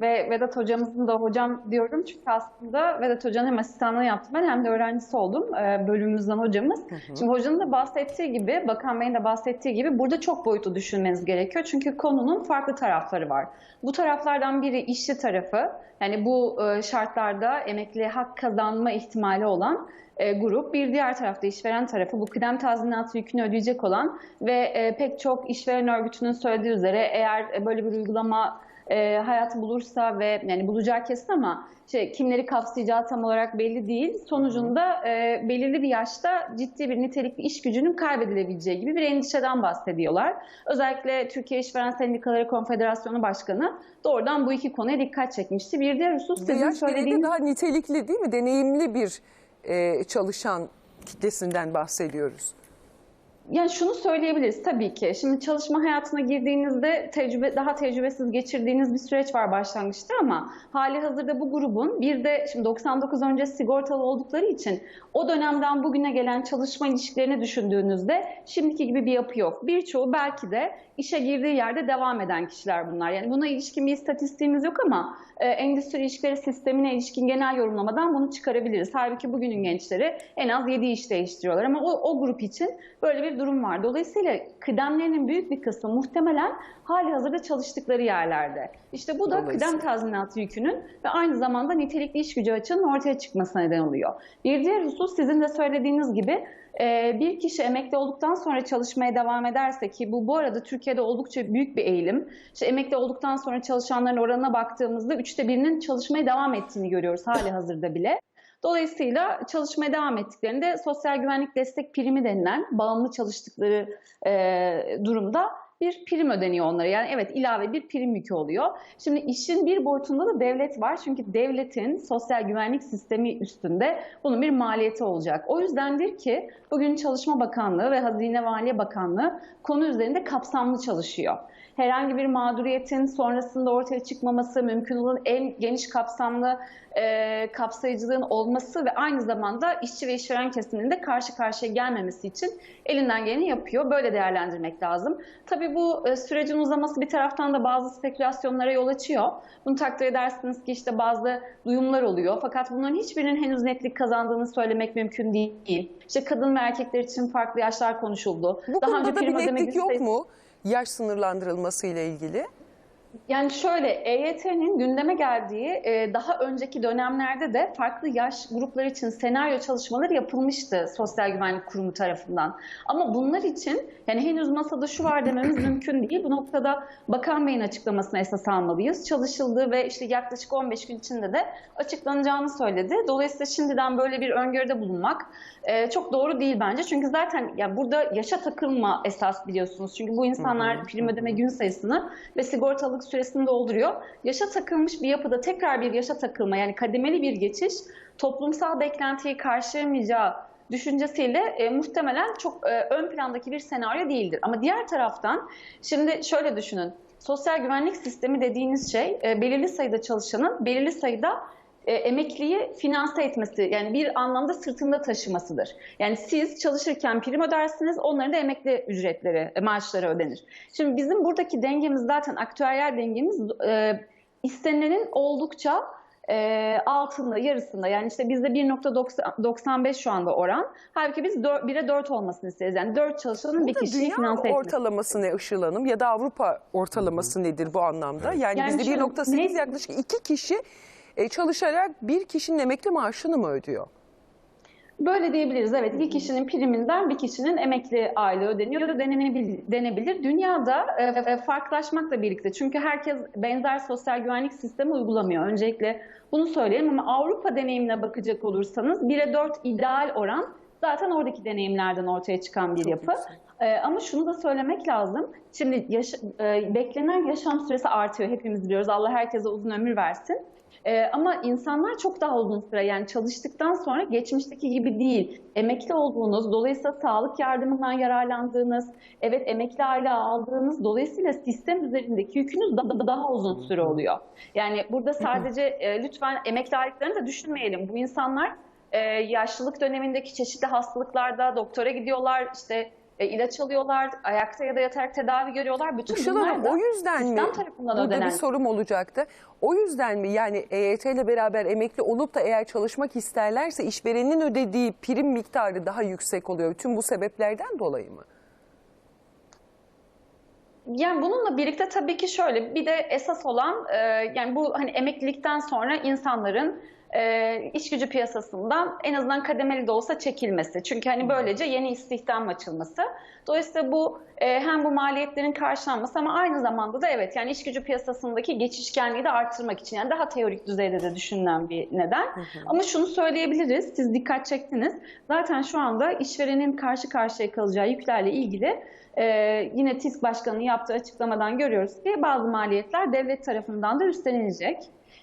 Ve Vedat hocamızın da hocam diyorum çünkü aslında Vedat hocanın hem asistanlığı yaptım ben hem de öğrencisi oldum e, bölümümüzden hocamız. Şimdi hocanın da bahsettiği gibi, Bakan Bey'in de bahsettiği gibi burada çok boyutlu düşünmeniz gerekiyor. Çünkü konunun farklı tarafları var. Bu taraflardan biri işçi tarafı. Yani bu e, şartlarda emekliye hak kazanma ihtimali olan e, grup. Bir diğer tarafta işveren tarafı bu kıdem tazminatı yükünü ödeyecek olan ve e, pek çok işveren örgütünün söylediği üzere eğer e, böyle bir uygulama e, hayatı bulursa ve yani bulacağı kesin ama şey, kimleri kapsayacağı tam olarak belli değil. Sonucunda e, belirli bir yaşta ciddi bir nitelikli iş gücünün kaybedilebileceği gibi bir endişeden bahsediyorlar. Özellikle Türkiye İşveren Sendikaları Konfederasyonu Başkanı doğrudan bu iki konuya dikkat çekmişti. Bir diğer husus sizin yaş söylediğiniz... daha nitelikli değil mi? Deneyimli bir e, çalışan kitlesinden bahsediyoruz. Yani şunu söyleyebiliriz tabii ki. Şimdi çalışma hayatına girdiğinizde tecrübe daha tecrübesiz geçirdiğiniz bir süreç var başlangıçta ama hali hazırda bu grubun bir de şimdi 99 önce sigortalı oldukları için o dönemden bugüne gelen çalışma ilişkilerini düşündüğünüzde şimdiki gibi bir yapı yok. Birçoğu belki de işe girdiği yerde devam eden kişiler bunlar. Yani buna ilişkin bir istatistiğimiz yok ama e, endüstri ilişkileri sistemine ilişkin genel yorumlamadan bunu çıkarabiliriz. Halbuki bugünün gençleri en az 7 iş değiştiriyorlar ama o, o grup için böyle bir durum var. Dolayısıyla kıdemlerinin büyük bir kısmı muhtemelen hali hazırda çalıştıkları yerlerde. İşte bu da kıdem tazminatı yükünün ve aynı zamanda nitelikli iş gücü açığının ortaya çıkmasına neden oluyor. Bir diğer husus sizin de söylediğiniz gibi e, bir kişi emekli olduktan sonra çalışmaya devam ederse ki bu bu arada Türkiye'de oldukça büyük bir eğilim. İşte emekli olduktan sonra çalışanların oranına baktığımızda üçte birinin çalışmaya devam ettiğini görüyoruz hali hazırda bile. Dolayısıyla çalışmaya devam ettiklerinde sosyal güvenlik destek primi denilen bağımlı çalıştıkları e, durumda bir prim ödeniyor onlara. Yani evet ilave bir prim yükü oluyor. Şimdi işin bir boyutunda da devlet var. Çünkü devletin sosyal güvenlik sistemi üstünde bunun bir maliyeti olacak. O yüzdendir ki bugün Çalışma Bakanlığı ve Hazine Maliye Bakanlığı konu üzerinde kapsamlı çalışıyor. Herhangi bir mağduriyetin sonrasında ortaya çıkmaması, mümkün olan en geniş kapsamlı e, kapsayıcılığın olması ve aynı zamanda işçi ve işveren kesiminin de karşı karşıya gelmemesi için elinden geleni yapıyor. Böyle değerlendirmek lazım. Tabii bu e, sürecin uzaması bir taraftan da bazı spekülasyonlara yol açıyor. Bunu takdir edersiniz ki işte bazı duyumlar oluyor. Fakat bunların hiçbirinin henüz netlik kazandığını söylemek mümkün değil. İşte kadın ve erkekler için farklı yaşlar konuşuldu. Bu konuda da bir netlik yok sayısı- mu? Yaş sınırlandırılması ile ilgili. Yani şöyle EYT'nin gündeme geldiği e, daha önceki dönemlerde de farklı yaş grupları için senaryo çalışmaları yapılmıştı Sosyal Güvenlik Kurumu tarafından. Ama bunlar için yani henüz masada şu var dememiz mümkün değil. Bu noktada Bakan Bey'in açıklamasına esas almalıyız. Çalışıldığı ve işte yaklaşık 15 gün içinde de açıklanacağını söyledi. Dolayısıyla şimdiden böyle bir öngörüde bulunmak e, çok doğru değil bence. Çünkü zaten yani burada yaşa takılma esas biliyorsunuz. Çünkü bu insanlar prim ödeme gün sayısını ve sigortalık süresini dolduruyor. Yaşa takılmış bir yapıda tekrar bir yaşa takılma yani kademeli bir geçiş toplumsal beklentiyi karşılamayacağı düşüncesiyle e, muhtemelen çok e, ön plandaki bir senaryo değildir. Ama diğer taraftan şimdi şöyle düşünün. Sosyal güvenlik sistemi dediğiniz şey e, belirli sayıda çalışanın belirli sayıda e, emekliyi finanse etmesi yani bir anlamda sırtında taşımasıdır. Yani siz çalışırken prim ödersiniz onların da emekli ücretleri, e, maaşları ödenir. Şimdi bizim buradaki dengemiz zaten aktüeryel dengemiz e, istenenin oldukça e, altında, yarısında. Yani işte bizde 1.95 şu anda oran. Halbuki biz 4, 1'e 4 olmasını isteriz. Yani 4 çalışanın bir kişiyi finanse etmesi. ortalaması ne Işıl Hanım ya da Avrupa ortalaması nedir bu anlamda? Yani, Yani bizde şöyle, 1.8 ne- yaklaşık iki kişi e, çalışarak bir kişinin emekli maaşını mı ödüyor? Böyle diyebiliriz. Evet, bir kişinin priminden bir kişinin emekli aylığı ödeniyor denenebilir. denebilir. Dünyada e, e, farklılaşmakla birlikte çünkü herkes benzer sosyal güvenlik sistemi uygulamıyor. Öncelikle bunu söyleyelim ama Avrupa deneyimine bakacak olursanız 1'e 4 ideal oran zaten oradaki deneyimlerden ortaya çıkan bir yapı. Ee, ama şunu da söylemek lazım. Şimdi yaş- e, beklenen yaşam süresi artıyor. Hepimiz biliyoruz. Allah herkese uzun ömür versin. Ee, ama insanlar çok daha uzun süre yani çalıştıktan sonra geçmişteki gibi değil. Emekli olduğunuz, dolayısıyla sağlık yardımından yararlandığınız, evet emekli aile aldığınız, dolayısıyla sistem üzerindeki yükünüz da- daha uzun süre oluyor. Yani burada sadece e, lütfen emekli aylıklarını da düşünmeyelim. Bu insanlar e, yaşlılık dönemindeki çeşitli hastalıklarda doktora gidiyorlar, işte e, ilaç alıyorlar, ayakta ya da yatarak tedavi görüyorlar. Bütün Işıl bunlar Hanım da o yüzden mi? tarafından Burada ödenen. bir sorum olacaktı. O yüzden mi yani EYT ile beraber emekli olup da eğer çalışmak isterlerse işverenin ödediği prim miktarı daha yüksek oluyor. Tüm bu sebeplerden dolayı mı? Yani bununla birlikte tabii ki şöyle bir de esas olan e, yani bu hani emeklilikten sonra insanların e, iş gücü piyasasından en azından kademeli de olsa çekilmesi. Çünkü hani böylece yeni istihdam açılması. Dolayısıyla bu e, hem bu maliyetlerin karşılanması ama aynı zamanda da evet yani iş gücü piyasasındaki geçişkenliği de artırmak için yani daha teorik düzeyde de düşünülen bir neden. Ama şunu söyleyebiliriz, siz dikkat çektiniz. Zaten şu anda işverenin karşı karşıya kalacağı yüklerle ilgili e, yine TİSK Başkanı'nın yaptığı açıklamadan görüyoruz ki bazı maliyetler devlet tarafından da üstlenilecek.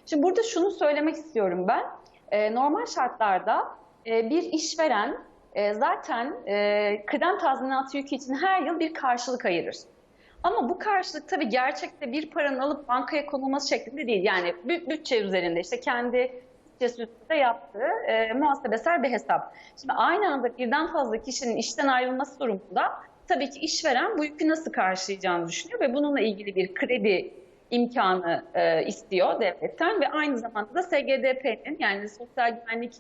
Şimdi burada şunu söylemek istiyorum ben. E, normal şartlarda e, bir işveren e, zaten e, kıdem tazminatı yükü için her yıl bir karşılık ayırır. Ama bu karşılık tabii gerçekte bir paranın alıp bankaya konulması şeklinde değil. Yani bü- bütçe üzerinde işte kendi bütçesi üstünde yaptığı e, muhasebesel bir hesap. Şimdi aynı anda birden fazla kişinin işten ayrılması durumunda tabii ki işveren bu yükü nasıl karşılayacağını düşünüyor ve bununla ilgili bir kredi imkanı e, istiyor devletten ve aynı zamanda da SGDP'nin yani sosyal güvenlik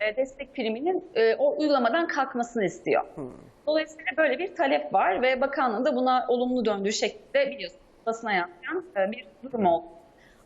e, destek priminin e, o uygulamadan kalkmasını istiyor. Dolayısıyla böyle bir talep var ve bakanlığın da buna olumlu döndüğü şekilde biliyorsunuz basına yansıyan e, bir durum oldu.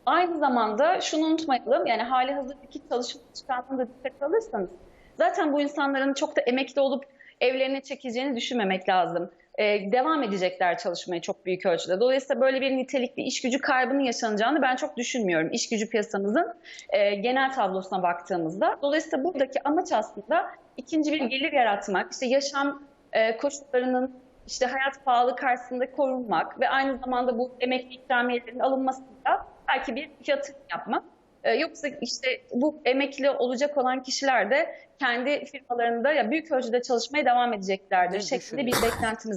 Aynı zamanda şunu unutmayalım yani hali hazırdaki çalışma çıkartımında dikkat alırsanız zaten bu insanların çok da emekli olup evlerine çekeceğini düşünmemek lazım. Ee, devam edecekler çalışmaya çok büyük ölçüde. Dolayısıyla böyle bir nitelikli iş gücü kaybının yaşanacağını ben çok düşünmüyorum. İş gücü piyasamızın e, genel tablosuna baktığımızda. Dolayısıyla buradaki amaç aslında ikinci bir gelir yaratmak, işte yaşam e, koşullarının işte hayat pahalı karşısında korunmak ve aynı zamanda bu emekli ikramiyelerinin alınmasıyla belki bir yatırım yapmak. Ee, yoksa işte bu emekli olacak olan kişiler de kendi firmalarında ya büyük ölçüde çalışmaya devam edeceklerdir Ne şeklinde bir beklentimiz